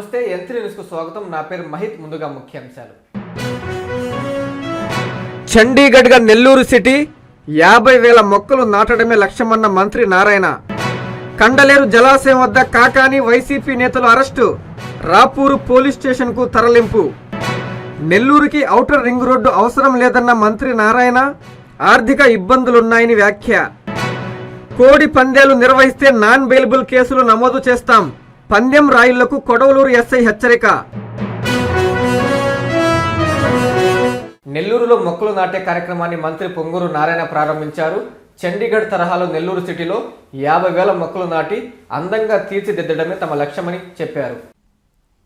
నమస్తే ఎంత్రి న్యూస్కు స్వాగతం. నా పేరు మహిత్ ముందుగా ముఖ్యాంశాలు. చండీగఢ్గా నెల్లూరు సిటీ యాభై వేల మొక్కలు నాటడమే లక్ష్యమన్న మంత్రి నారాయణ. కండలేరు జలాశయం వద్ద కాకాని వైసీపీ నేతలు అరెస్టు. రాపూరు పోలీస్ స్టేషన్కు తరలింపు. నెల్లూరుకి ఔటర్ రింగ్ రోడ్డు అవసరం లేదన్న మంత్రి నారాయణ ఆర్థిక ఇబ్బందులున్నాయని వ్యాఖ్య. కోడి పందేలు నిర్వహిస్తే నాన్ బెయిలబుల్ కేసులు నమోదు చేస్తాం. పందెం రాయుళ్ళకు కొడవలూరు ఎస్ఐ హెచ్చరిక. నెల్లూరులో మొక్కలు నాటే కార్యక్రమాన్ని మంత్రి పొంగూరు నారాయణ ప్రారంభించారు. చండీగఢ్ తరహాలో నెల్లూరు సిటీలో యాభై వేల మొక్కలు నాటి అందంగా తీర్చిదిద్దడమే తమ లక్ష్యమని చెప్పారు.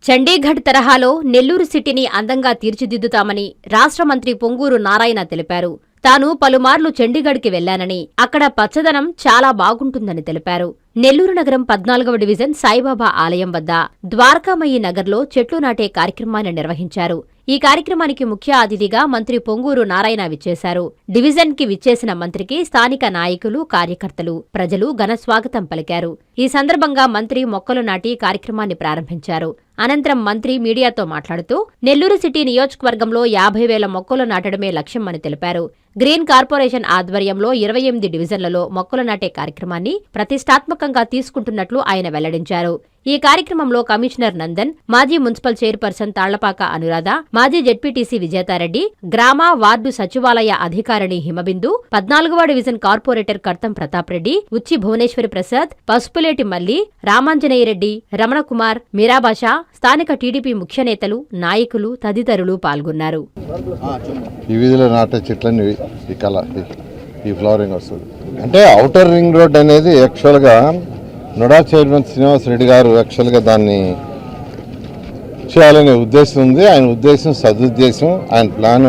చండీగఢ్ తరహాలో నెల్లూరు సిటీని అందంగా తీర్చిదిద్దుతామని రాష్ట్ర మంత్రి పొంగూరు నారాయణ తెలిపారు. తాను పలుమార్లు చండీగఢ్కి వెళ్ళానని అక్కడ పచ్చదనం చాలా బాగుంటుందని తెలిపారు. నెల్లూరు నగరం పద్నాలుగవ డివిజన్ సాయిబాబా ఆలయం వద్ద ద్వారకామయ్యి నగర్లో చెట్లు నాటే కార్యక్రమాన్ని నిర్వహించారు. ఈ కార్యక్రమానికి ముఖ్య అతిథిగా మంత్రి పొంగూరు నారాయణ విచ్చేశారు. డివిజన్కి విచ్చేసిన మంత్రికి స్థానిక నాయకులు కార్యకర్తలు ప్రజలు ఘనస్వాగతం పలికారు. ఈ సందర్భంగా మంత్రి మొక్కలు నాటి కార్యక్రమాన్ని ప్రారంభించారు. అనంతరం మంత్రి మీడియాతో మాట్లాడుతూ నెల్లూరు సిటీ నియోజకవర్గంలో యాభై వేల మొక్కలు నాటడమే లక్ష్యమని తెలిపారు. గ్రీన్ కార్పొరేషన్ ఆధ్వర్యంలో ఇరవై ఎనిమిది డివిజన్లలో మొక్కలు నాటే కార్యక్రమాన్ని ప్రతిష్టాత్మకంగా తీసుకుంటున్నట్లు ఆయన వెల్లడించారు. ఈ కార్యక్రమంలో కమిషనర్ నందన్ మాజీ మున్సిపల్ చైర్పర్సన్ తాళ్ళపాక అనురాధ మాజీ జెడ్పీటీసీ విజేతారెడ్డి గ్రామ వార్డు సచివాలయ అధికారిణి హిమబిందు పద్నాలుగవ డివిజన్ కార్పొరేటర్ కర్తం ప్రతాప్ రెడ్డి ఉచ్చి భువనేశ్వరి ప్రసాద్ పసుపులేటి మల్లి రామాంజనేయరెడ్డి రమణకుమార్ మీరాబాషా స్థానిక టీడీపీ ముఖ్య నేతలు నాయకులు తదితరులు పాల్గొన్నారు. ఈ వీధిలో నాటే చెట్లన్నీ ఈ కళ ఈ ఫ్లవరింగ్ వస్తుంది అంటే అవుటర్ రింగ్ రోడ్ అనేది యాక్చువల్గా నొడా చైర్మన్ శ్రీనివాస్ రెడ్డి గారు యాక్చువల్గా దాన్ని చేయాలనే ఉద్దేశం ఉంది. ఆయన ఉద్దేశం సదుద్దేశం ఆయన ప్లాన్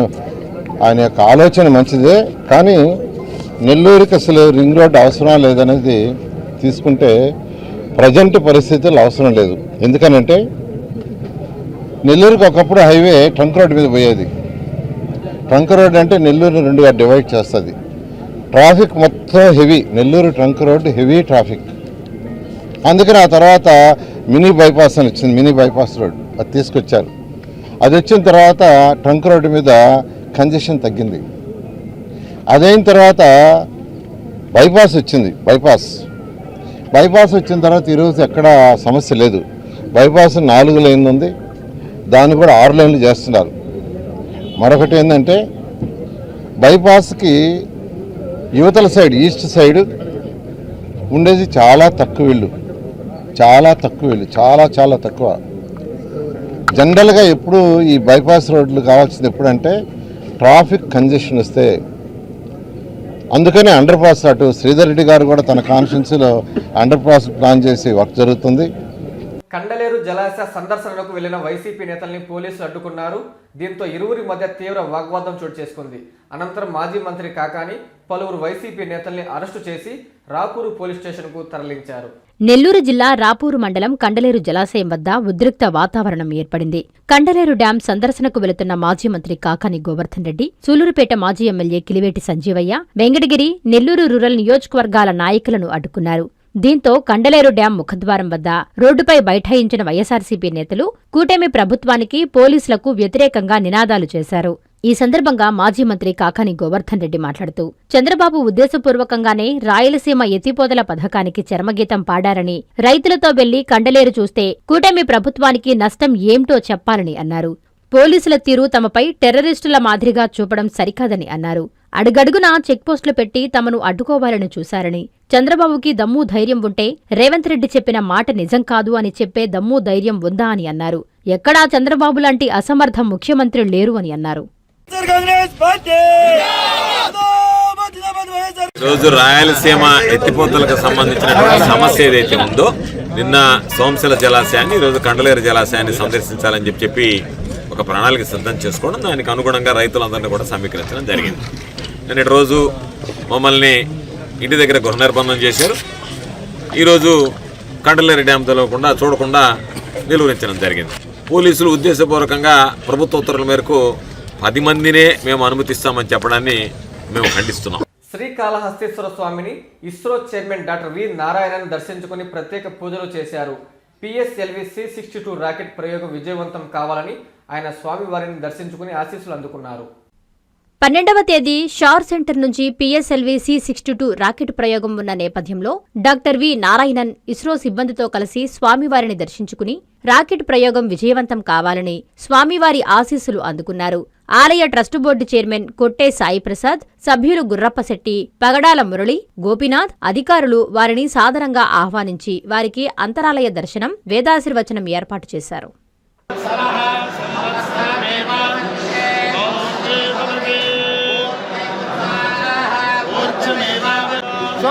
ఆయన యొక్క ఆలోచన మంచిదే. కానీ నెల్లూరుకి అసలు రింగ్ రోడ్ అవసరం లేదనేది తీసుకుంటే ప్రజెంట్ పరిస్థితులు అవసరం లేదు. ఎందుకనంటే నెల్లూరుకి ఒకప్పుడు హైవే ట్రంక్ రోడ్ మీద పోయేది. ట్రంక్ రోడ్ అంటే నెల్లూరు రెండుగా డివైడ్ చేస్తుంది. ట్రాఫిక్ మొత్తం heavy. Nellore trunk road heavy traffic. అందుకని ఆ తర్వాత మినీ బైపాస్ అని వచ్చింది. Mini bypass road. అది తీసుకొచ్చారు. అది వచ్చిన తర్వాత ట్రంక్ రోడ్డు మీద కంజెషన్ తగ్గింది. అదైన తర్వాత బైపాస్ వచ్చింది. బైపాస్. బైపాస్ వచ్చిన తర్వాత ఈరోజు ఎక్కడ సమస్య లేదు. బైపాస్ నాలుగు లైన్లు ఉంది. దాన్ని కూడా ఆరు లైన్లు చేస్తున్నారు. మరొకటి ఏంటంటే బైపాస్కి యువతల సైడ్ ఈస్ట్ సైడ్ ఉండేది చాలా తక్కువ ఇళ్ళు. చాలా తక్కువ ఇల్లు చాలా చాలా తక్కువ. జనరల్గా ఎప్పుడు ఈ బైపాస్ రోడ్లు కావాల్సింది ఎప్పుడంటే ట్రాఫిక్ కంజెషన్ వస్తే. అందుకనే అండర్ పాస్ అటు శ్రీధర్ రెడ్డి గారు కూడా తన కాన్స్టిట్యున్సీలో అండర్ పాస్ ప్లాన్ చేసి వర్క్ జరుగుతుంది. కండలేరు జలాశయ సందర్శనకు వెళ్ళిన వైసీపీ నేతల్ని పోలీసులు అడ్డుకున్నారు. దీంతో ఇరువురి మధ్య తీవ్ర వాగ్వాదం చోటు చేసుకుంది. అనంతరం మాజీ మంత్రి కాకాని పలువురు వైసీపీ నేతల్ని అరెస్టు చేసి రాపూరు పోలీస్ స్టేషన్కు తరలించారు. నెల్లూరు జిల్లా రాపూరు మండలం కండలేరు జలాశయం వద్ద ఉద్రిక్త వాతావరణం ఏర్పడింది. కండలేరు డ్యాం సందర్శనకు వెళుతున్న మాజీ మంత్రి కాకాని గోవర్ధన్ రెడ్డి సూలూరుపేట మాజీ ఎమ్మెల్యే కిలివేటి సంజీవయ్య వెంకటగిరి నెల్లూరు రూరల్ నియోజకవర్గాల నాయకులను అడ్డుకున్నారు. దీంతో కండలేరు డ్యాం ముఖద్వారం వద్ద రోడ్డుపై బైఠాయించిన వైఎస్సార్సీపీ నేతలు కూటమి ప్రభుత్వానికి పోలీసులకు వ్యతిరేకంగా నినాదాలు చేశారు. ఈ సందర్భంగా మాజీ మంత్రి కాకాని గోవర్ధన్ రెడ్డి మాట్లాడుతూ చంద్రబాబు ఉద్దేశపూర్వకంగానే రాయలసీమ ఎత్తిపోతల పథకానికి చరమగీతం పాడారని రైతులతో వెళ్ళి కండలేరు చూస్తే కూటమి ప్రభుత్వానికి నష్టం ఏమిటో చెప్పాలని అన్నారు. పోలీసుల తీరు తమపై టెర్రరిస్టుల మాదిరిగా చూపడం సరికాదని అన్నారు. అడుగడుగునా చెక్పోస్టులు పెట్టి తమను అడ్డుకోవాలని చూశారని. చంద్రబాబుకి దమ్ము ధైర్యం ఉంటే రేవంత్ రెడ్డి చెప్పిన మాట నిజం కాదు అని చెప్పే దమ్ము ధైర్యం ఉందా అని అన్నారు. ఎక్కడా చంద్రబాబు లాంటి అసమర్థ ముఖ్యమంత్రి లేరు అని అన్నారు. రోజు రాయలసీమ ఎత్తిపోతలకు సంబంధించినటువంటి సమస్య ఏదైతే ఉందో నిన్న సోమశిల జలాశయాన్ని ఈరోజు కండలేరు జలాశయాన్ని సందర్శించాలని చెప్పి చెప్పి ఒక ప్రణాళిక సిద్ధం చేసుకోవడం దానికి అనుగుణంగా రైతులందరినీ కూడా సమీకరించడం జరిగింది. నిన్నటి రోజు మమ్మల్ని ఇంటి దగ్గర గృహ నిర్బంధం చేశారు. ఈరోజు కండలేరు డ్యామ్ తెలవకుండా చూడకుండా నిలువరించడం జరిగింది. పోలీసులు ఉద్దేశపూర్వకంగా ప్రభుత్వ ఉత్తర్వుల మేరకు పది మందినే మేము అనుమతిస్తామని చెప్పడాన్ని మేము ఖండిస్తున్నాం. శ్రీకాళహస్తీశ్వర స్వామిని ISRO chairman doctor V Narayanan దర్శించుకుని ప్రత్యేక పూజలు చేశారు. PSLV C sixty two rocket ప్రయోగం విజయవంతం కావాలని ఆయన స్వామివారిని దర్శించుకుని ఆశీస్సులు అందుకున్నారు. పన్నెండవ తేదీ షార్ సెంటర్ నుంచి PSLV C sixty two rocket ప్రయోగం ఉన్న నేపథ్యంలో డాక్టర్ వి నారాయణన్ ఇస్రో సిబ్బందితో కలిసి స్వామివారిని దర్శించుకుని రాకెట్ ప్రయోగం విజయవంతం కావాలని స్వామివారి ఆశీస్సులు అందుకున్నారు. ఆలయ ట్రస్టు బోర్డు చైర్మన్ కొట్టే సాయిప్రసాద్ సభ్యులు గుర్రప్పశెట్టి పగడాల మురళి గోపినాథ్ అధికారులు వారిని సాదరంగా ఆహ్వానించి వారికి అంతరాలయ దర్శనం వేదాశీర్వచనం ఏర్పాటు చేశారు.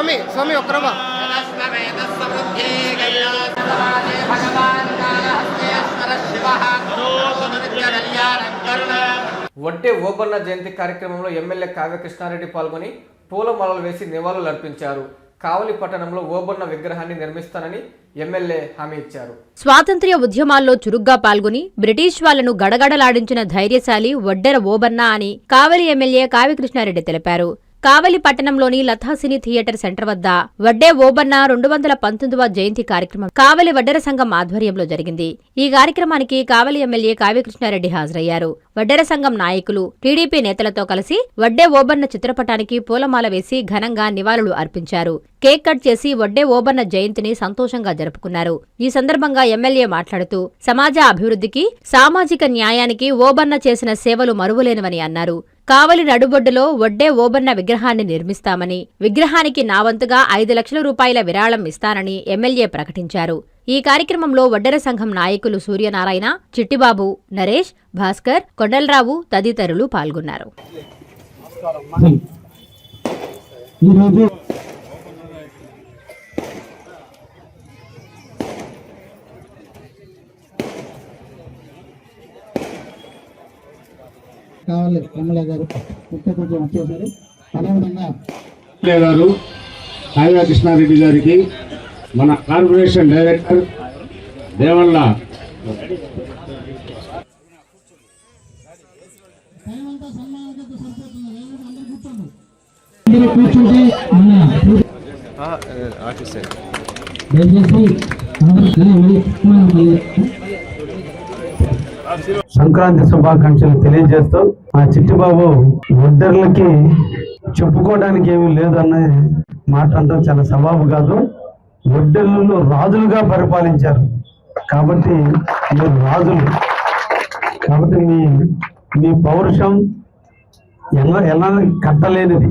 స్వామి స్వామి ఒక్కరవ్వ. వడ్డే ఓబన్న జయంతి కార్యక్రమంలో ఎమ్మెల్యే కావ్యకృష్ణారెడ్డి పాల్గొని పూలమాలలు వేసి నివాళులు అర్పించారు. కావలి పట్టణంలో ఓబన్న విగ్రహాన్ని నిర్మిస్తానని ఎమ్మెల్యే హామీ ఇచ్చారు. స్వాతంత్ర్య ఉద్యమాల్లో చురుగ్గా పాల్గొని బ్రిటిష్ వాళ్ళను గడగడలాడించిన ధైర్యశాలి వడ్డెర ఓబన్న అని కావలి ఎమ్మెల్యే కావ్యకృష్ణారెడ్డి తెలిపారు. కావలి పట్టణంలోని లతాసిని థియేటర్ సెంటర్ వద్ద వడ్డే ఓబన్న రెండు వందల పంతొమ్మిదవ జయంతి కార్యక్రమం కావలి వడ్డెర సంఘం ఆధ్వర్యంలో జరిగింది. ఈ కార్యక్రమానికి కావలి ఎమ్మెల్యే కావ్యకృష్ణారెడ్డి హాజరయ్యారు. వడ్డెర సంఘం నాయకులు టీడీపీ నేతలతో కలిసి వడ్డే ఓబన్న చిత్రపటానికి పూలమాల వేసి ఘనంగా నివాళులు అర్పించారు. కేక్ కట్ చేసి వడ్డే ఓబన్న జయంతిని సంతోషంగా జరుపుకున్నారు. ఈ సందర్భంగా ఎమ్మెల్యే మాట్లాడుతూ సమాజ అభివృద్ధికి సామాజిక న్యాయానికి ఓబన్న చేసిన సేవలు మరువలేనివని అన్నారు. కావలి నడుబొడ్డులో వడ్డే ఓబన్న విగ్రహాన్ని నిర్మిస్తామని విగ్రహానికి నా వంతుగా ఐదు లక్షల రూపాయల విరాళం ఇస్తానని ఎమ్మెల్యే ప్రకటించారు. ఈ కార్యక్రమంలో వడ్డెర సంఘం నాయకులు సూర్యనారాయణ చిట్టిబాబు నరేష్ భాస్కర్ కొండలరావు తదితరులు పాల్గొన్నారు. ఎమ్మెల్యే గారు ముఖ్య అతిథిగా వచ్చేసారు అదేవిధంగా గారు కావ్య కృష్ణారెడ్డి గారికి మన కార్పొరేషన్ డైరెక్టర్ దేవల్ల కూర్చుంటే మన దయచేసి అందరూ మళ్ళీ మనం మళ్ళీ సంక్రాంతి శుభాకాంక్షలు తెలియజేస్తూ ఆ చిట్టిబాబు ఒడ్డర్లకి చెప్పుకోవడానికి ఏమీ లేదన్న మాట అంటే చాలా సవాబు కాదు. ఒడ్డర్లను రాజులుగా పరిపాలించారు. కాబట్టి మీరు రాజులు. కాబట్టి మీ మీ పౌరుషం ఎలా ఎలా కట్టలేనిది.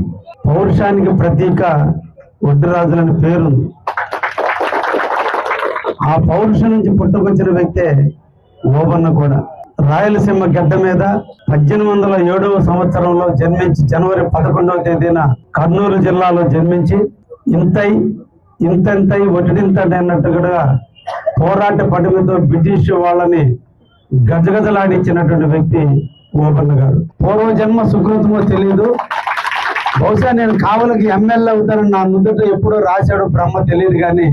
పౌరుషానికి ప్రతీక ఒడ్డరాజులని పేరుంది. ఆ పౌరుషం నుంచి పుట్టుకొచ్చిన వ్యక్తే ఓబన్న కూడా. రాయలసీమ గడ్డ మీద పద్దెనిమిది వందల ఏడవ సంవత్సరంలో జన్మించి జనవరి పదకొండవ తేదీన కర్నూలు జిల్లాలో జన్మించి ఇంతై ఇంతెంతై ఒటిడింతటి పోరాట పటిమతో బ్రిటిష్ వాళ్ళని గజగజలాడించినటువంటి వ్యక్తి గోపన్న గారు. పూర్వజన్మ సుకృతమో తెలియదు బహుశా నేను కావలకి ఎమ్మెల్యే అవుతానని నా ముందట ఎప్పుడో రాశాడు బ్రహ్మ తెలియదు కానీ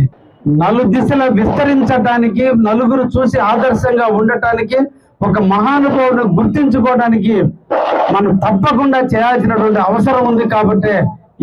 నలు దిశల విస్తరించడానికి నలుగురు చూసి ఆదర్శంగా ఉండటానికి ఒక మహానుభావుని గుర్తించుకోవడానికి మనం తప్పకుండా చేయాల్సినటువంటి అవసరం ఉంది కాబట్టి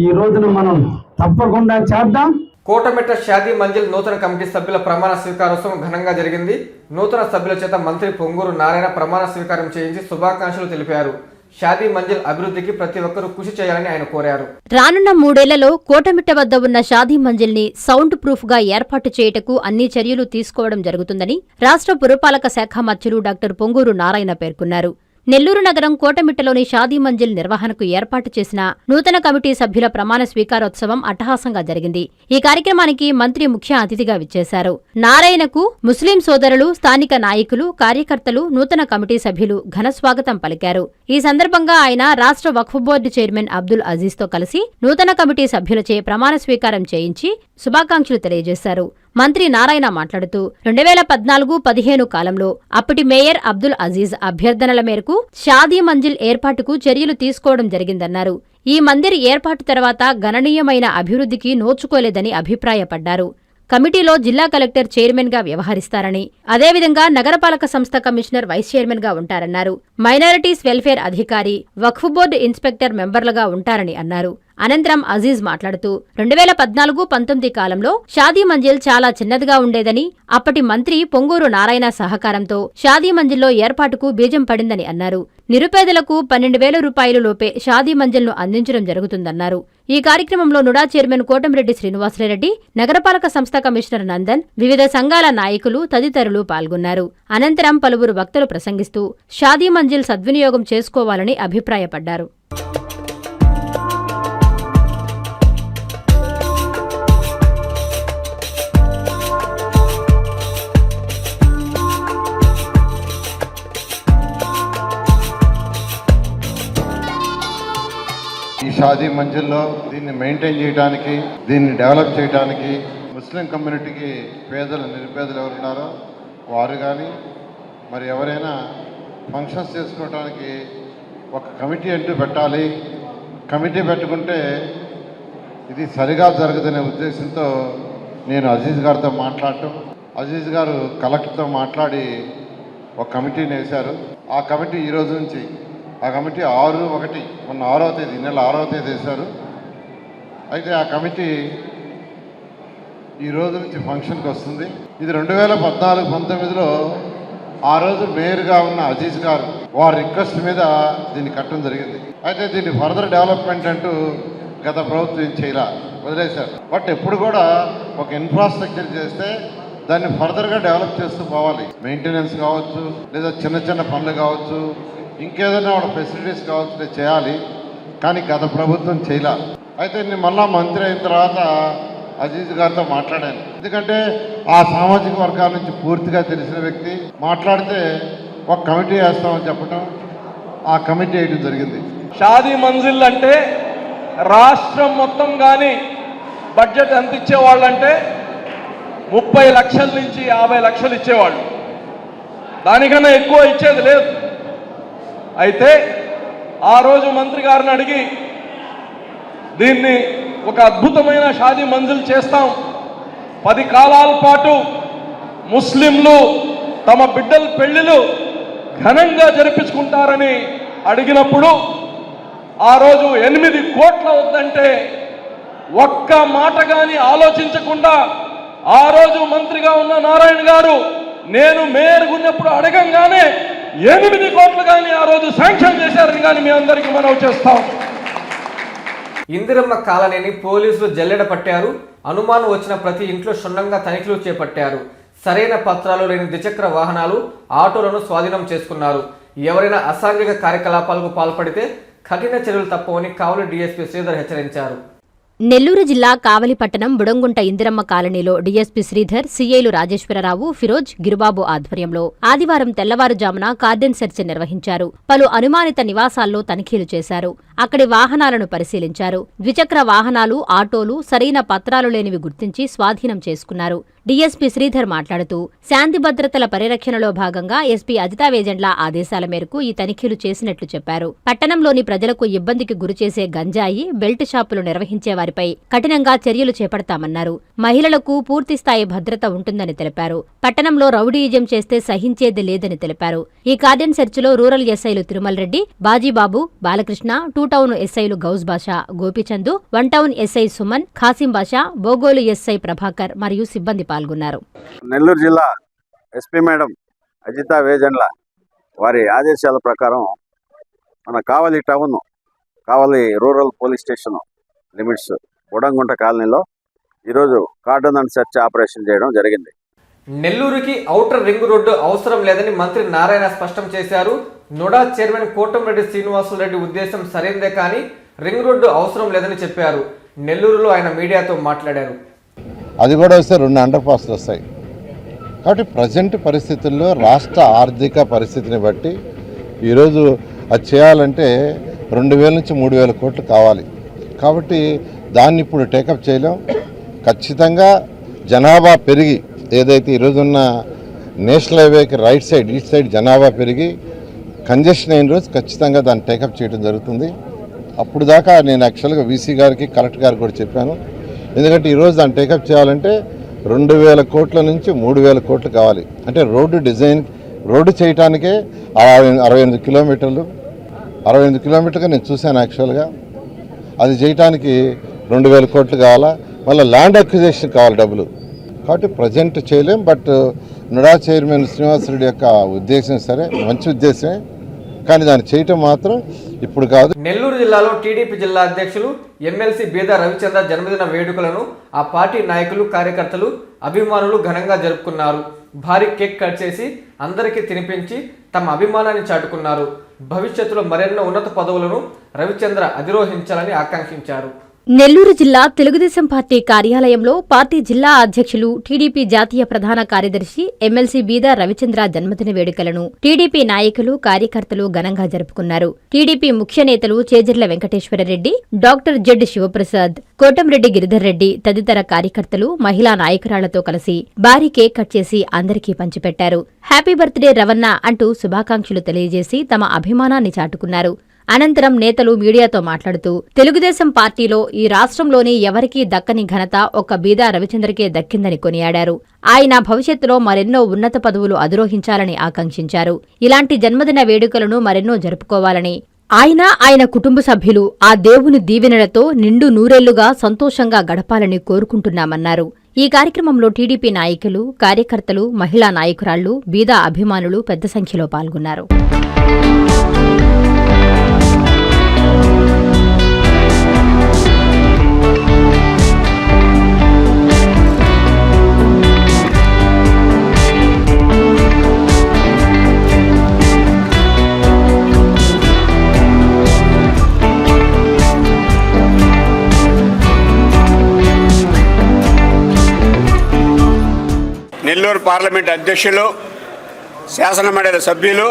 ఈ రోజున మనం తప్పకుండా చేద్దాం. కోటమెట్ట షాదీ మంజిల్ నూతన కమిటీ సభ్యుల ప్రమాణ స్వీకారోత్సవం ఘనంగా జరిగింది. నూతన సభ్యుల చేత మంత్రి పొంగూరు నారాయణ ప్రమాణ స్వీకారం చేయించి శుభాకాంక్షలు తెలిపారు. షాదీ మంజిల్ అభివృద్ధికి ప్రతి ఒక్కరూ కృషి చేయాలని ఆయన కోరారు. రానున్న మూడేళ్ళలో కోటమిట్ట వద్ద ఉన్న షాదీ మంజిల్ని సౌండ్ ప్రూఫ్గా ఏర్పాటు చేయుటకు అన్ని చర్యలు తీసుకోవడం జరుగుతుందని రాష్ట్ర పురపాలక శాఖ మంత్రులు డాక్టర్ పొంగూరు నారాయణ పేర్కొన్నారు. నెల్లూరు నగరం కోటమిట్టలోని షాదీ మంజిల్ నిర్వహణకు ఏర్పాటు చేసిన నూతన కమిటీ సభ్యుల ప్రమాణ స్వీకారోత్సవం అట్టహాసంగా జరిగింది. ఈ కార్యక్రమానికి మంత్రి ముఖ్య అతిథిగా విచ్చేశారు. నారాయణకు ముస్లిం సోదరులు స్థానిక నాయకులు కార్యకర్తలు నూతన కమిటీ సభ్యులు ఘన స్వాగతం పలికారు. ఈ సందర్భంగా ఆయన రాష్ట్ర వక్ఫ్ బోర్డు చైర్మన్ అబ్దుల్ అజీజ్తో కలిసి నూతన కమిటీ సభ్యులచే ప్రమాణ స్వీకారం చేయించి శుభాకాంక్షలు తెలియజేశారు. మంత్రి నారాయణ మాట్లాడుతూ రెండు వేల పద్నాలుగు పదిహేను కాలంలో అప్పటి మేయర్ అబ్దుల్ అజీజ్ అభ్యర్థనల మేరకు షాదీ మంజిల్ ఏర్పాటుకు చర్యలు తీసుకోవడం జరిగిందన్నారు. ఈ మందిర్ ఏర్పాటు తర్వాత గణనీయమైన అభివృద్ధికి నోచుకోలేదని అభిప్రాయపడ్డారు. కమిటీలో జిల్లా కలెక్టర్ చైర్మన్గా వ్యవహరిస్తారని అదేవిధంగా నగరపాలక సంస్థ కమిషనర్ వైస్ చైర్మన్గా ఉంటారన్నారు. మైనారిటీస్ వెల్ఫేర్ అధికారి వక్ఫ్ బోర్డు ఇన్స్పెక్టర్ మెంబర్లుగా ఉంటారని అన్నారు. అనంతరం అజీజ్ మాట్లాడుతూ రెండు వేల పద్నాలుగు పంతొమ్మిది కాలంలో షాదీ మంజిల్ చాలా చిన్నదిగా ఉండేదని అప్పటి మంత్రి పొంగూరు నారాయణ సహకారంతో షాదీ మంజిల్లో ఏర్పాటుకు బీజం పడిందని అన్నారు. నిరుపేదలకు పన్నెండు వేల రూపాయలు లోపే షాదీ మంజిల్ను అందించడం జరుగుతుందన్నారు. ఈ కార్యక్రమంలో నుడా చైర్మన్ కోటంరెడ్డి శ్రీనివాసరెడ్డి నగరపాలక సంస్థ కమిషనర్ నందన్ వివిధ సంఘాల నాయకులు తదితరులు పాల్గొన్నారు. అనంతరం పలువురు వక్తలు ప్రసంగిస్తూ షాదీ మంజిల్ సద్వినియోగం చేసుకోవాలని అభిప్రాయపడ్డారు. షాదీ మంజిల్లో దీన్ని మెయింటైన్ చేయడానికి దీన్ని డెవలప్ చేయడానికి ముస్లిం కమ్యూనిటీకి పేదలు నిరుపేదలు ఎవరున్నారో వారు కానీ మరి ఎవరైనా ఫంక్షన్స్ చేసుకోవడానికి ఒక కమిటీ అంటూ పెట్టాలి. కమిటీ పెట్టుకుంటే ఇది సరిగా జరగదనే ఉద్దేశంతో నేను అజీజ్ గారితో మాట్లాడటం అజీజ్ గారు కలెక్టర్తో మాట్లాడి ఒక కమిటీని వేశారు. ఆ కమిటీ ఈరోజు నుంచి ఆ కమిటీ ఆరు ఒకటి మొన్న ఆరవ తేదీ నెల ఆరవ తేదీ వేశారు. అయితే ఆ కమిటీ ఈ రోజు నుంచి ఫంక్షన్కి వస్తుంది. ఇది రెండు వేల పద్నాలుగు పంతొమ్మిదిలో ఆ రోజు మేయర్గా ఉన్న అజీజ్ గారు వారి రిక్వెస్ట్ మీద దీన్ని కట్టడం జరిగింది. అయితే దీన్ని ఫర్దర్ డెవలప్మెంట్ అంటూ గత ప్రభుత్వం ఏం చేయరా వదిలేశారు. బట్ ఎప్పుడు కూడా ఒక ఇన్ఫ్రాస్ట్రక్చర్ చేస్తే దాన్ని ఫర్దర్గా డెవలప్ చేస్తూ పోవాలి. మెయింటెనెన్స్ కావచ్చు లేదా చిన్న చిన్న పనులు కావచ్చు ఇంకేదైనా ఒక ఫెసిలిటీస్ కావచ్చు చేయాలి కానీ గత ప్రభుత్వం చేయాల. అయితే నేను మళ్ళా మంత్రి అయిన తర్వాత అజీజ్ గారితో మాట్లాడాను. ఎందుకంటే ఆ సామాజిక వర్గాల నుంచి పూర్తిగా తెలిసిన వ్యక్తి. మాట్లాడితే ఒక కమిటీ వేస్తామని చెప్పడం ఆ కమిటీ వేయడం జరిగింది. షాదీ మంజిల్ అంటే రాష్ట్రం మొత్తం కానీ బడ్జెట్ ఎంత ఇచ్చేవాళ్ళంటే ముప్పై లక్షల నుంచి యాభై లక్షలు ఇచ్చేవాళ్ళు. దానికన్నా ఎక్కువ ఇచ్చేది లేదు. అయితే ఆ రోజు మంత్రి గారిని అడిగి దీన్ని ఒక అద్భుతమైన షాదీ మంజిల్ చేస్తాం. పది కాలాల పాటు ముస్లింలు తమ బిడ్డల పెళ్ళిలు ఘనంగా జరిపించుకుంటారని అడిగినప్పుడు ఆ రోజు ఎనిమిది కోట్ల వద్దంటే ఒక్క మాట కానీ ఆలోచించకుండా ఆ రోజు మంత్రిగా ఉన్న నారాయణ గారు నేను మేయర్గా అడగంగానే ఎనిమిది కోట్లు కానీ ఆ రోజు శాంక్షన్ చేశారని కానీ మీ అందరికీ మనవి చేస్తాం. ఇందిరమ్మ కాలనీని పోలీసులు జల్లెడ పట్టారు. అనుమానం వచ్చిన ప్రతి ఇంట్లో క్షుణ్ణంగా తనిఖీలు చేపట్టారు. సరైన పత్రాలు లేని ద్విచక్ర వాహనాలు ఆటోలను స్వాధీనం చేసుకున్నారు. ఎవరైనా అసాంఘిక కార్యకలాపాలకు పాల్పడితే కఠిన చర్యలు తప్పవని కావలి డీఎస్పీ శ్రీధర్ హెచ్చరించారు. నెల్లూరు జిల్లా కావలిపట్టణం బుడంగుంట ఇందిరమ్మ కాలనీలో డీఎస్పీ శ్రీధర్ సీఐలు రాజేశ్వరరావు ఫిరోజ్ గిరుబాబు ఆధ్వర్యంలో ఆదివారం తెల్లవారుజామున కార్డెన్ సెర్చ్ నిర్వహించారు. పలు అనుమానిత నివాసాల్లో తనిఖీలు చేశారు. అక్కడి వాహనాలను పరిశీలించారు. ద్విచక్ర వాహనాలు ఆటోలు సరైన పత్రాలు లేనివి గుర్తించి స్వాధీనం చేసుకున్నారు. డీఎస్పీ శ్రీధర్ మాట్లాడుతూ శాంతి భద్రతల పరిరక్షణలో భాగంగా ఎస్పీ అజితావేజెండ్ల ఆదేశాల మేరకు ఈ తనిఖీలు చేసినట్లు చెప్పారు. పట్టణంలోని ప్రజలకు ఇబ్బందికి గురిచేసే గంజాయి బెల్ట్ షాపులు నిర్వహించే వారిపై కఠినంగా చర్యలు చేపడతామన్నారు. మహిళలకు పూర్తిస్థాయి భద్రత ఉంటుందని తెలిపారు. పట్టణంలో రౌడీయిజం చేస్తే సహించేది లేదని తెలిపారు. ఈ కార్డెన్ సెర్చ్లో రూరల్ ఎస్ఐలు తిరుమల రెడ్డి బాజీబాబు బాలకృష్ణ టూ టౌన్ ఎస్ఐలు Gouse Basha Gopichand one town SI Suman Khasim Basha Bogolu SI Prabhakar మరియు సిబ్బంది పాల్గొన్నారు. నెల్లూరు జిల్లా ఎస్పీ మేడం అజితా వేజండ్ల వారి ఆదేశాల ప్రకారం మన Kavali town Kavali rural police station limits Udangunta కాలనీలో ఈరోజు కార్డన్ అండ్ సెర్చ్ ఆపరేషన్ చేయడం జరిగింది. నెల్లూరుకి ఔటర్ రింగ్ రోడ్డు అవసరం లేదని మంత్రి నారాయణ స్పష్టం చేశారు. నుడా చైర్మన్ కోటంరెడ్డి శ్రీనివాసులరెడ్డి ఉద్దేశం సరైందే కానీ రింగ్ రోడ్డు అవసరం లేదని చెప్పారు. నెల్లూరులో ఆయన మీడియాతో మాట్లాడారు. అది కూడా వస్తే రెండు అండర్ పాస్లు వస్తాయి. కాబట్టి ప్రజెంట్ పరిస్థితుల్లో రాష్ట్ర ఆర్థిక పరిస్థితిని బట్టి ఈరోజు అది చేయాలంటే రెండు వేల నుంచి మూడు వేల కోట్లు కావాలి. కాబట్టి దాన్ని ఇప్పుడు టేకప్ చేయలేం. ఖచ్చితంగా జనాభా పెరిగి ఏదైతే ఈరోజున్న నేషనల్ హైవేకి రైట్ సైడ్ ఈస్ట్ సైడ్ జనాభా పెరిగి కంజెషన్ అయిన రోజు ఖచ్చితంగా దాన్ని టేకప్ చేయడం జరుగుతుంది. అప్పుడు దాకా నేను యాక్చువల్గా వీసీ గారికి కలెక్టర్ గారికి కూడా చెప్పాను. ఎందుకంటే ఈరోజు దాన్ని టేకప్ చేయాలంటే రెండు వేల కోట్ల నుంచి మూడు వేల కోట్లు కావాలి. అంటే రోడ్డు డిజైన్ రోడ్డు చేయటానికే అరవై అరవై ఎనిమిది కిలోమీటర్లు. అరవై ఎనిమిది కిలోమీటర్గా నేను చూశాను యాక్చువల్గా అది చేయటానికి రెండు వేల కోట్లు కావాలా? మళ్ళీ ల్యాండ్ అక్విజేషన్ కావాలి డబ్బులు. కాబట్టి ప్రజెంట్ చేయలేం బట్ నుడా చైర్మన్ శ్రీనివాసరెడ్డి యొక్క ఉద్దేశం సరే మంచి ఉద్దేశమే. కానీ దాన్ని చేయటం మాత్రం ఇప్పుడు కాదు. నెల్లూరు జిల్లాలో టీడీపీ జిల్లా అధ్యక్షులు ఎమ్మెల్సీ బీద రవిచంద్ర జన్మదిన వేడుకలను ఆ పార్టీ నాయకులు కార్యకర్తలు అభిమానులు ఘనంగా జరుపుకున్నారు. భారీ కేక్ కట్ చేసి అందరికీ తినిపించి తమ అభిమానాన్ని చాటుకున్నారు. భవిష్యత్తులో మరెన్నో ఉన్నత పదవులను రవిచంద్ర అధిరోహించాలని ఆకాంక్షించారు. నెల్లూరు జిల్లా తెలుగుదేశం పార్టీ కార్యాలయంలో పార్టీ జిల్లా అధ్యక్షులు టీడీపీ జాతీయ ప్రధాన కార్యదర్శి ఎమ్మెల్సీ బీదా రవిచంద్ర జన్మదిన వేడుకలను టీడీపీ నాయకులు కార్యకర్తలు ఘనంగా జరుపుకున్నారు. టీడీపీ ముఖ్య నేతలు చేజర్ల వెంకటేశ్వరరెడ్డి డాక్టర్ జెడ్ శివప్రసాద్ కోటంరెడ్డి గిరిధర్ రెడ్డి తదితర కార్యకర్తలు మహిళా నాయకురాళ్ళతో కలిసి భారీ కేక్ కట్ చేసి అందరికీ పంచిపెట్టారు. హ్యాపీ బర్త్డే రవన్న అంటూ శుభాకాంక్షలు తెలియజేసి తమ అభిమానాన్ని చాటుకున్నారు. అనంతరం నేతలు మీడియాతో మాట్లాడుతూ తెలుగుదేశం పార్టీలో ఈ రాష్ట్రంలోని ఎవరికీ దక్కని ఘనత ఒక్క బీదా రవిచంద్రకే దక్కిందని కొనియాడారు. ఆయన భవిష్యత్తులో మరెన్నో ఉన్నత పదవులు అధిరోహించాలని ఆకాంక్షించారు. ఇలాంటి జన్మదిన వేడుకలను మరెన్నో జరుపుకోవాలని. ఆయన ఆయన కుటుంబ సభ్యులు ఆ దేవుని దీవెనలతో నిండు నూరేళ్ళుగా సంతోషంగా గడపాలని కోరుకుంటున్నామన్నారు. ఈ కార్యక్రమంలో టీడీపీ నాయకులు కార్యకర్తలు మహిళా నాయకురాళ్ళు బీదా అభిమానులు పెద్ద సంఖ్యలో పాల్గొన్నారు. పార్లమెంట్ అధ్యక్షులు శాసనమండలి సభ్యులు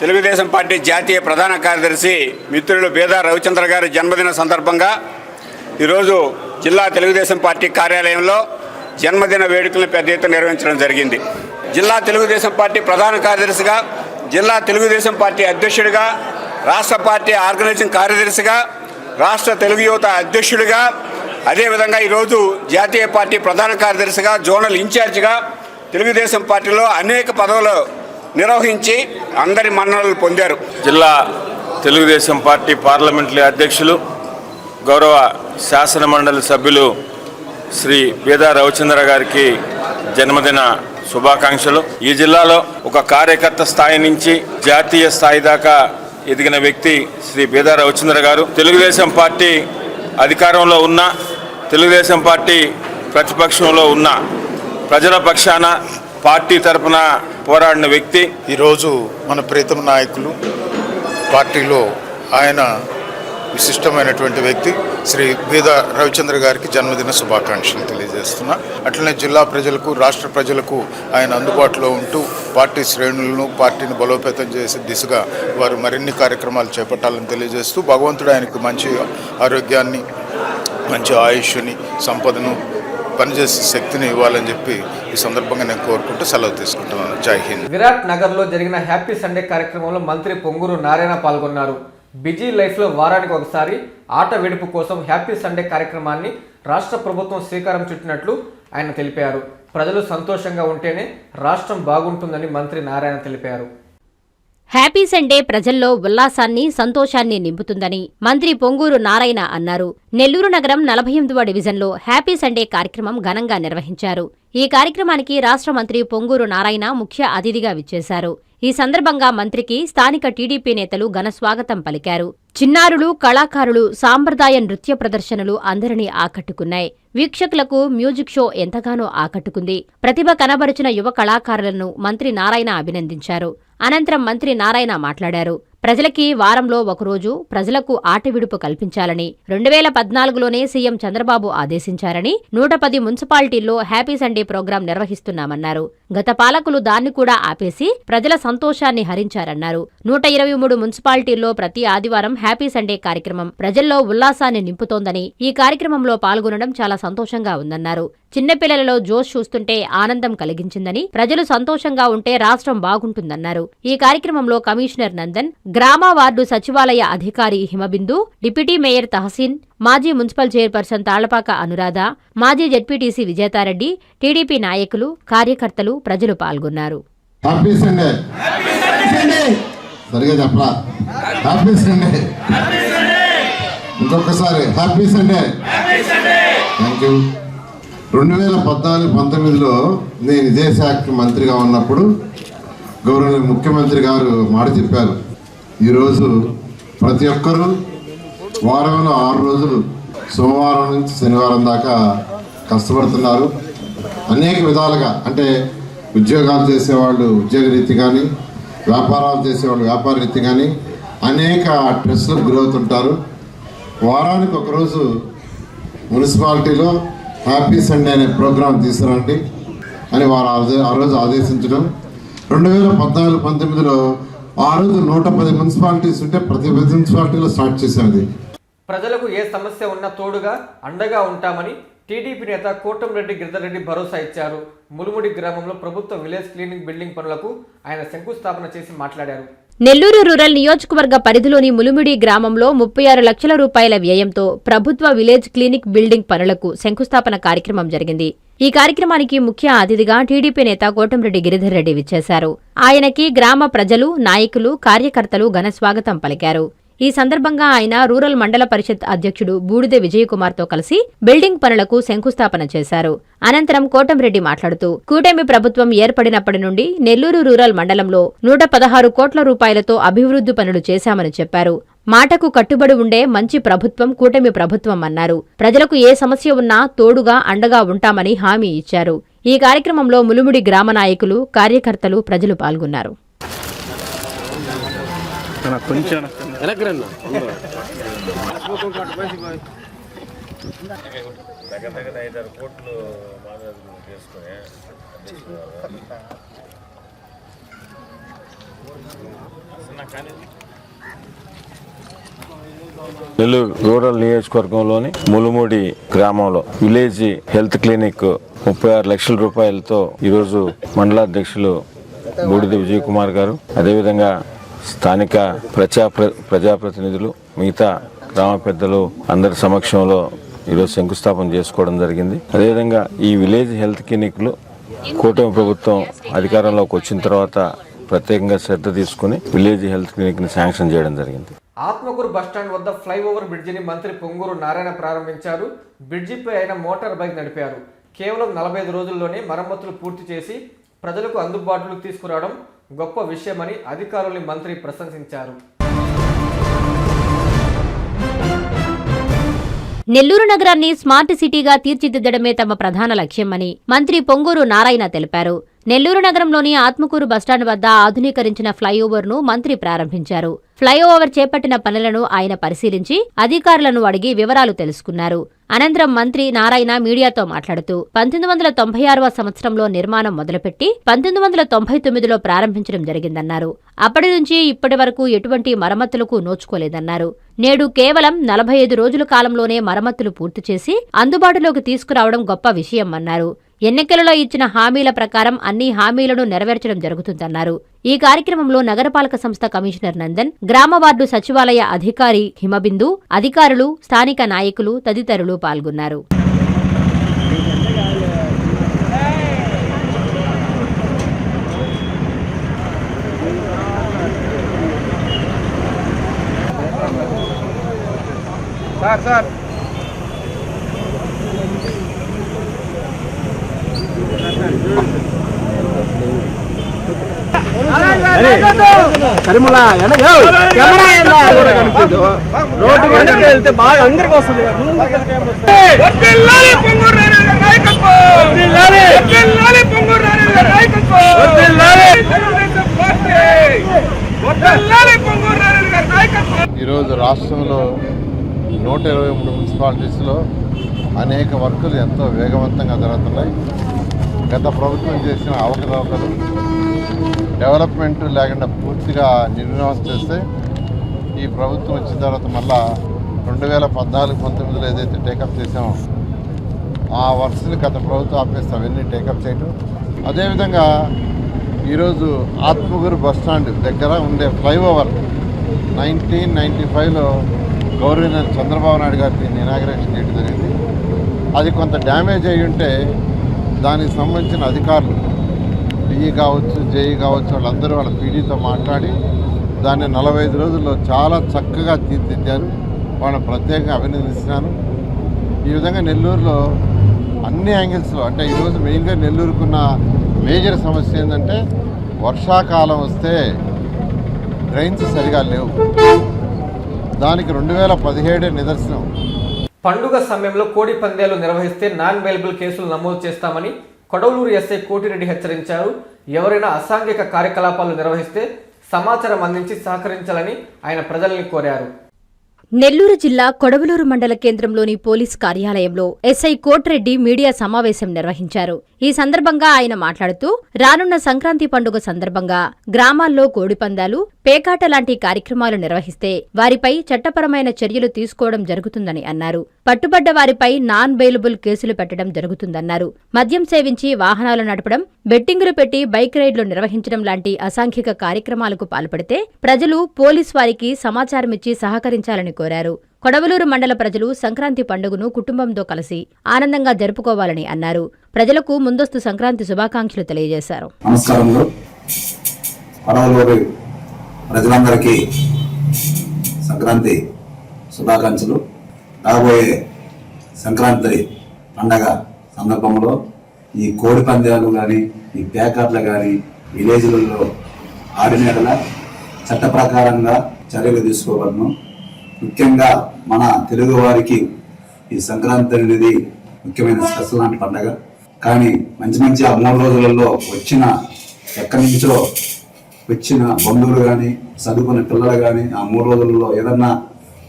తెలుగుదేశం పార్టీ జాతీయ ప్రధాన కార్యదర్శి మిత్రులు బేదా రవిచంద్ర గారి జన్మదిన సందర్భంగా ఈరోజు జిల్లా తెలుగుదేశం పార్టీ కార్యాలయంలో జన్మదిన వేడుకలను పెద్ద ఎత్తున నిర్వహించడం జరిగింది. జిల్లా తెలుగుదేశం పార్టీ ప్రధాన కార్యదర్శిగా జిల్లా తెలుగుదేశం పార్టీ అధ్యక్షుడిగా రాష్ట్ర పార్టీ ఆర్గనైజింగ్ కార్యదర్శిగా రాష్ట్ర తెలుగు యువత అధ్యక్షుడిగా అదేవిధంగా ఈరోజు జాతీయ పార్టీ ప్రధాన కార్యదర్శిగా జోనల్ ఇన్ఛార్జిగా తెలుగుదేశం పార్టీలో అనేక పదవులు నిర్వహించి అందరి మన్ననలు పొందారు. జిల్లా తెలుగుదేశం పార్టీ పార్లమెంటరీ అధ్యక్షులు గౌరవ శాసన మండలి సభ్యులు శ్రీ బీదా రవిచంద్ర గారికి జన్మదిన శుభాకాంక్షలు. ఈ జిల్లాలో ఒక కార్యకర్త స్థాయి నుంచి జాతీయ స్థాయి దాకా ఎదిగిన వ్యక్తి శ్రీ బీదా రవిచంద్ర గారు. తెలుగుదేశం పార్టీ అధికారంలో ఉన్న తెలుగుదేశం పార్టీ ప్రతిపక్షంలో ఉన్న ప్రజల పక్షాన పార్టీ తరపున పోరాడిన వ్యక్తి. ఈరోజు మన ప్రీతమ నాయకులు పార్టీలో ఆయన విశిష్టమైనటువంటి వ్యక్తి. శ్రీ బీద రవిచంద్ర గారికి జన్మదిన శుభాకాంక్షలు తెలియజేస్తున్నా. అట్లనే జిల్లా ప్రజలకు రాష్ట్ర ప్రజలకు ఆయన అందుబాటులో ఉంటూ పార్టీ శ్రేణులను పార్టీని బలోపేతం చేసే దిశగా వారు మరిన్ని కార్యక్రమాలు చేపట్టాలని తెలియజేస్తూ భగవంతుడు ఆయనకు మంచి ఆరోగ్యాన్ని మంచి ఆయుష్ని సంపదను పనిచేసే శక్తిని ఇవ్వాలని చెప్పి ఈ సందర్భంగా నేను కోరుకుంటూ సెలవు తీసుకుంటున్నాను. జై హింద్. విరాట్ నగర్లో జరిగిన హ్యాపీ సండే కార్యక్రమంలో మంత్రి పొంగూరు నారాయణ పాల్గొన్నారు. బిజీ లైఫ్లో వారానికి ఒకసారి ఆట వెడుపు కోసం హ్యాపీ సండే కార్యక్రమాన్ని రాష్ట్ర ప్రభుత్వం శ్రీకారం చుట్టినట్లు ఆయన తెలిపారు. ప్రజలు సంతోషంగా ఉంటేనే రాష్ట్రం బాగుంటుందని మంత్రి నారాయణ తెలిపారు. హ్యాపీ సండే ప్రజల్లో ఉల్లాసాన్ని సంతోషాన్ని నింపుతుందని మంత్రి పొంగూరు నారాయణ అన్నారు. నెల్లూరు నగరం నలభై ఎనిమిదవ డివిజన్లో హ్యాపీ సండే కార్యక్రమం ఘనంగా నిర్వహించారు. ఈ కార్యక్రమానికి రాష్ట్ర మంత్రి పొంగూరు నారాయణ ముఖ్య అతిథిగా విచ్చేశారు. ఈ సందర్భంగా మంత్రికి స్థానిక టీడీపీ నేతలు ఘన స్వాగతం పలికారు. చిన్నారులు కళాకారులు సాంప్రదాయ నృత్య ప్రదర్శనలు అందరినీ ఆకట్టుకున్నాయి. వీక్షకులకు మ్యూజిక్ షో ఎంతగానో ఆకట్టుకుంది. ప్రతిభ కనబరిచిన యువ కళాకారులను మంత్రి నారాయణ అభినందించారు. అనంతరం మంత్రి నారాయణ మాట్లాడారు. ప్రజలకి వారంలో ఒకరోజు ప్రజలకు ఆట విడుపు కల్పించాలని రెండు వేల పద్నాలుగులోనే సీఎం చంద్రబాబు ఆదేశించారని నూట పది మున్సిపాలిటీల్లో హ్యాపీ సండే ప్రోగ్రాం నిర్వహిస్తున్నామన్నారు. గత పాలకులు దాన్ని కూడా ఆపేసి ప్రజల సంతోషాన్ని హరించారన్నారు. నూట ఇరవై మూడు మున్సిపాలిటీల్లో ప్రతి ఆదివారం హ్యాపీ సండే కార్యక్రమం ప్రజల్లో ఉల్లాసాన్ని నింపుతోందని ఈ కార్యక్రమంలో పాల్గొనడం చాలా సంతోషంగా ఉందన్నారు. చిన్నపిల్లలలో జోష్ చూస్తుంటే ఆనందం కలిగించిందని ప్రజలు సంతోషంగా ఉంటే రాష్ట్రం బాగుంటుందన్నారు. ఈ కార్యక్రమంలో కమిషనర్ నందన్ గ్రామ వార్డు సచివాలయ అధికారి హిమబిందు డిప్యూటీ మేయర్ తహసీన్ మాజీ మున్సిపల్ చైర్పర్సన్ తాళ్ళపాక అనురాధ మాజీ జెడ్పీటీసీ విజేతారెడ్డి టీడీపీ నాయకులు కార్యకర్తలు ప్రజలు పాల్గొన్నారు. Happy Sunday. సరిగా చెప్పరా? Happy Sunday. ఇంకొకసారి హ్యాపీ సండే. థ్యాంక్ యూ రెండు వేల పద్నాలుగు పంతొమ్మిదిలో నేను ఇదే శాఖకి మంత్రిగా ఉన్నప్పుడు గౌరవ ముఖ్యమంత్రి గారు మాట చెప్పారు. ఈరోజు ప్రతి ఒక్కరూ వారంలో ఆరు రోజులు సోమవారం నుంచి శనివారం దాకా కష్టపడుతున్నారు. అనేక విధాలుగా అంటే ఉద్యోగాలు చేసేవాళ్ళు ఉద్యోగ రీతి కానీ వ్యాపారాలు చేసేవాళ్ళు వ్యాపార రీతి కానీ అనేక ట్రెస్లకు గురవుతుంటారు. వారానికి ఒకరోజు మున్సిపాలిటీలో హ్యాపీ సండే అనే ప్రోగ్రాం తీసుకురండి అని వారు ఆదే- ఆ రోజు ఆదేశించడం. రెండు వేల పద్నాలుగు పంతొమ్మిదిలో ఆ రోజు నూట పది మున్సిపాలిటీస్ ఉంటే ప్రతి మున్సిపాలిటీలో స్టార్ట్ చేసాం ప్రజలకు ఏ సమస్య ఉన్నా తోడుగా అండగా ఉంటామని టీడీపీ నేత కోటంరెడ్డి గిరిధర్రెడ్డి భరోసా ఇచ్చారు. ములుముడి గ్రామంలో ప్రభుత్వ విలేజ్ క్లీనింగ్ బిల్డింగ్ పనులకు ఆయన శంకుస్థాపన చేసి మాట్లాడారు. నెల్లూరు రూరల్ నియోజకవర్గ పరిధిలోని ములుమిడి గ్రామంలో ముప్పై ఆరు లక్షల రూపాయల వ్యయంతో ప్రభుత్వ విలేజ్ క్లినిక్ బిల్డింగ్ పనులకు శంకుస్థాపన కార్యక్రమం జరిగింది. ఈ కార్యక్రమానికి ముఖ్య అతిథిగా టీడీపీ నేత కోటంరెడ్డి గిరిధర్ రెడ్డి విచ్చేశారు. ఆయనకి గ్రామ ప్రజలు నాయకులు కార్యకర్తలు ఘన స్వాగతం పలికారు. ఈ సందర్భంగా ఆయన రూరల్ మండల పరిషత్ అధ్యక్షుడు బూడిదె విజయకుమార్తో కలిసి బిల్డింగ్ పనులకు శంకుస్థాపన చేశారు. అనంతరం కోటంరెడ్డి మాట్లాడుతూ కూటమి ప్రభుత్వం ఏర్పడినప్పటి నుండి నెల్లూరు రూరల్ మండలంలో నూట పదహారు కోట్ల రూపాయలతో అభివృద్ధి పనులు చేశామని చెప్పారు. మాటకు కట్టుబడి ఉండే మంచి ప్రభుత్వం కూటమి ప్రభుత్వం అన్నారు. ప్రజలకు ఏ సమస్య ఉన్నా తోడుగా అండగా ఉంటామని హామీ ఇచ్చారు. ఈ కార్యక్రమంలో ములుముడి గ్రామ నాయకులు కార్యకర్తలు ప్రజలు పాల్గొన్నారు. నెల్లూరు రూరల్ నియోజకవర్గంలోని ములుముడి గ్రామంలో విలేజ్ హెల్త్ క్లినిక్ ముప్పై ఆరు లక్షల రూపాయలతో ఈరోజు మండలాధ్యక్షులు బూడిద విజయ్ కుమార్ గారు. అదేవిధంగా స్థానిక ప్రజా ప్రజాప్రతినిధులు మిగతా గ్రామ పెద్దలు అందరి సమక్షంలో ఈరోజు శంకుస్థాపన చేసుకోవడం జరిగింది. అదేవిధంగా ఈ విలేజ్ హెల్త్ క్లినిక్లు కూటమి ప్రభుత్వం అధికారంలోకి వచ్చిన తర్వాత ప్రత్యేకంగా శ్రద్ధ తీసుకుని విలేజ్ హెల్త్ క్లినిక్ని శాంక్షన్ చేయడం జరిగింది. ఆత్మకూరు బస్టాండ్ వద్ద ఫ్లైఓవర్ బ్రిడ్జిని మంత్రి పొంగూరు నారాయణ ప్రారంభించారు. బ్రిడ్జిపై ఆయన మోటార్ బైక్ నడిపారు. కేవలం నలభై ఐదు రోజుల్లోనే మరమ్మతులు పూర్తి చేసి ప్రజలకు అందుబాటులోకి తీసుకురావడం గొప్ప విషయమని అధికారుల్ని మంత్రి ప్రశంసించారు. నెల్లూరు నగరాన్ని స్మార్ట్ సిటీగా తీర్చిదిద్దడమే తమ ప్రధాన లక్ష్యమని మంత్రి పొంగూరు నారాయణ తెలిపారు. నెల్లూరు నగరంలోని ఆత్మకూరు బస్టాండ్ వద్ద ఆధునీకరించిన ఫ్లైఓవర్ను మంత్రి ప్రారంభించారు. ఫ్లైఓవర్ చేపట్టిన పనులను ఆయన పరిశీలించి అధికారులను అడిగి వివరాలు తెలుసుకున్నారు. అనంతరం మంత్రి నారాయణ మీడియాతో మాట్లాడుతూ పంతొమ్మిది వందల తొంభై ఆరవ సంవత్సరంలో నిర్మాణం మొదలుపెట్టి పంతొమ్మిది వందల తొంభై తొమ్మిదిలో ప్రారంభించడం జరిగిందన్నారు. అప్పటి నుంచి ఇప్పటి వరకు ఎటువంటి మరమ్మతులకు నోచుకోలేదన్నారు. నేడు కేవలం నలభై ఐదు రోజుల కాలంలోనే మరమ్మతులు పూర్తి చేసి అందుబాటులోకి తీసుకురావడం గొప్ప విషయం అన్నారు. ఎన్నికలలో ఇచ్చిన హామీల ప్రకారం అన్ని హామీలను నెరవేర్చడం జరుగుతుందన్నారు. ఈ కార్యక్రమంలో నగరపాలక సంస్థ కమిషనర్ నందన్ గ్రామ వార్డు సచివాలయ అధికారి హిమబిందు అధికారులు స్థానిక నాయకులు తదితరులు పాల్గొన్నారు. సార్ సార్ వర్ధిల్లాలి పొంగూరు నారాయణ నాయకత్వం వర్ధిల్లాలి వర్ధిల్లాలి పొంగూరు నారాయణ నాయకత్వం వర్ధిల్లాలి పార్టీ వర్ధిల్లాలి పొంగూరు నారాయణ గారి నాయకత్వం ఈరోజు రాష్ట్రంలో నూట ఇరవై మూడు మున్సిపాలిటీస్లో అనేక వర్కులు ఎంతో వేగవంతంగా జరుగుతున్నాయి. గత ప్రభుత్వం చేసిన అవకతవకలు డెవలప్మెంట్ లేకుండా పూర్తిగా నిర్వినాశం చేస్తే ఈ ప్రభుత్వం వచ్చిన తర్వాత మళ్ళా రెండు వేల పద్నాలుగు పంతొమ్మిదిలో ఏదైతే టేకప్ చేసామో ఆ వర్క్స్ని గత ప్రభుత్వం ఆపేస్తే అవన్నీ టేకప్ చేయటం. అదేవిధంగా ఈరోజు ఆత్మగురు బస్ స్టాండ్ దగ్గర ఉండే ఫ్లైఓవర్ నైన్టీన్ నైంటీ ఫైవ్లో గౌరవనీయ చంద్రబాబు నాయుడు గారికి ఇనాగ్రేషన్ చేయడం జరిగింది. అది కొంత డ్యామేజ్ అయ్యి ఉంటే దానికి సంబంధించిన అధికారులు డిఈ కావచ్చు జేఈ కావచ్చు వాళ్ళందరూ వాళ్ళ పీడీతో మాట్లాడి దాన్ని నలభై ఐదు రోజుల్లో చాలా చక్కగా తీర్చిదిద్దారు. వాళ్ళని ప్రత్యేకంగా అభినందిస్తున్నాను. ఈ విధంగా నెల్లూరులో అన్ని యాంగిల్స్లో అంటే ఈరోజు మెయిన్గా నెల్లూరుకున్న మేజర్ సమస్య ఏంటంటే వర్షాకాలం వస్తే డ్రైన్స్ సరిగా లేవు. దానికి రెండు వేల పదిహేడే నిదర్శనం. పండుగ సమయంలో కోడి పందేలు నిర్వహిస్తే నాన్ అవైలబుల్ కేసులు నమోదు చేస్తామని కొడవలూరు ఎస్ఐ కోటిరెడ్డి హెచ్చరించారు. ఎవరైనా అసాంఘిక కార్యకలాపాలు నిర్వహిస్తే సమాచారం అందించి సహకరించాలని ఆయన ప్రజల్ని కోరారు. నెల్లూరు జిల్లా కొడవలూరు మండల కేంద్రంలోని పోలీస్ కార్యాలయంలో ఎస్ఐ కోట్రెడ్డి మీడియా సమావేశం నిర్వహించారు. ఈ సందర్భంగా ఆయన మాట్లాడుతూ రానున్న సంక్రాంతి పండుగ సందర్భంగా గ్రామాల్లో కోడిపందాలు పేకాట లాంటి కార్యక్రమాలు నిర్వహిస్తే వారిపై చట్టపరమైన చర్యలు తీసుకోవడం జరుగుతుందని అన్నారు. పట్టుబడ్డ వారిపై నాన్ బెయిలబుల్ కేసులు పెట్టడం జరుగుతుందన్నారు. మద్యం సేవించి వాహనాలు నడపడం బెట్టింగులు పెట్టి బైక్ రైడ్లు నిర్వహించడం లాంటి అసాంఘిక కార్యక్రమాలకు పాల్పడితే ప్రజలు పోలీస్ వారికి సమాచారమిచ్చి సహకరించాలని కోరారు. కొడవలూరు మండల ప్రజలు సంక్రాంతి పండుగను కుటుంబంతో కలిసి ఆనందంగా జరుపుకోవాలని అన్నారు. ప్రజలకు ముందస్తు సంక్రాంతి శుభాకాంక్షలు తెలియజేశారు. ప్రజలందరికీ సంక్రాంతి శుభాకాంక్షలు. రాబోయే సంక్రాంతి పండగ సందర్భంలో ఈ కోడి పందాలు కానీ ఈ ప్యాకాట్లు కానీ విలేజ్లలో ఆడినట్ల చట్ట ప్రకారంగా చర్యలు తీసుకోవలను ముఖ్యంగా మన తెలుగు వారికి ఈ సంక్రాంతి అనేది ముఖ్యమైన స్పెషల్ లాంటి పండగ. కానీ మంచి మంచి ఆ మూడు రోజులలో వచ్చిన ఎక్కడి నుంచో వచ్చిన బంధువులు కానీ చదువుకున్న పిల్లలు కానీ ఆ మూడు రోజులలో ఏదన్నా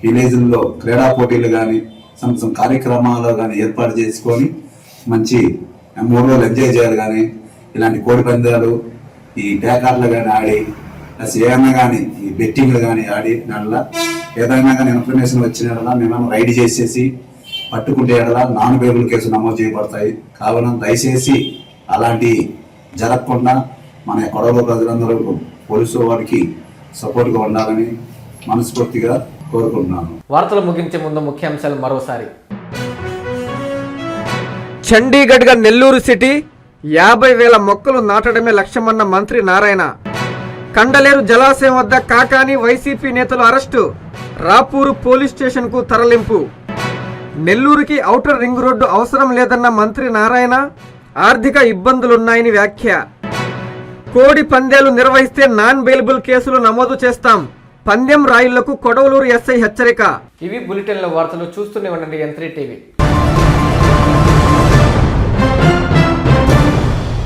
విలేజ్లో క్రీడా పోటీలు కానీ సమ్ కార్యక్రమాలు కానీ ఏర్పాటు చేసుకొని మంచి మూడు రోజులు ఎంజాయ్ చేయాలి కానీ ఇలాంటి కోడి పందాలు ఈ పేకార్లు కానీ ఆడి ప్లస్ కానీ ఈ బెట్టింగ్లు కానీ ఆడి దానిలో ఏదైనా కానీ ఇన్ఫర్మేషన్ వచ్చిన మేము రైడ్ చేసేసి పట్టుకుంటే ఎడలా నాన్ బేబుల్ కేసు నమోదు చేయబడతాయి. కావున దయచేసి అలాంటి జరగకుండా మన కొడవలో ప్రజలందరూ పోలీసు వారికి సపోర్ట్గా ఉండాలని మనస్ఫూర్తిగా కోరుకుంటున్నాను. వార్తలు ముగించే ముందు ముఖ్యాంశాలు మరోసారి. చండీగఢ్గా నెల్లూరు సిటీ యాభై వేల మొక్కలు నాటడమే లక్ష్యమన్న మంత్రి నారాయణ. కండలేరు జలాశయం వద్ద కాకాని వైసీపీ నేతలు అరెస్టు. రాపూరు పోలీస్ స్టేషన్కు తరలింపు. నెల్లూరుకి ఔటర్ రింగ్ రోడ్డు అవసరం లేదన్న మంత్రి నారాయణ ఆర్థిక ఇబ్బందులున్నాయని వ్యాఖ్య. కోడి పందేలు నిర్వహిస్తే నాన్ బెయిలబుల్ కేసులు నమోదు చేస్తాం. పందెం రాయులకు కొడవలూరు ఎస్ఐ హెచ్చరిక. ఇవి బులెటిన్ల వార్తలు చూస్తూనే ఉండండి ఎన్ టీవీ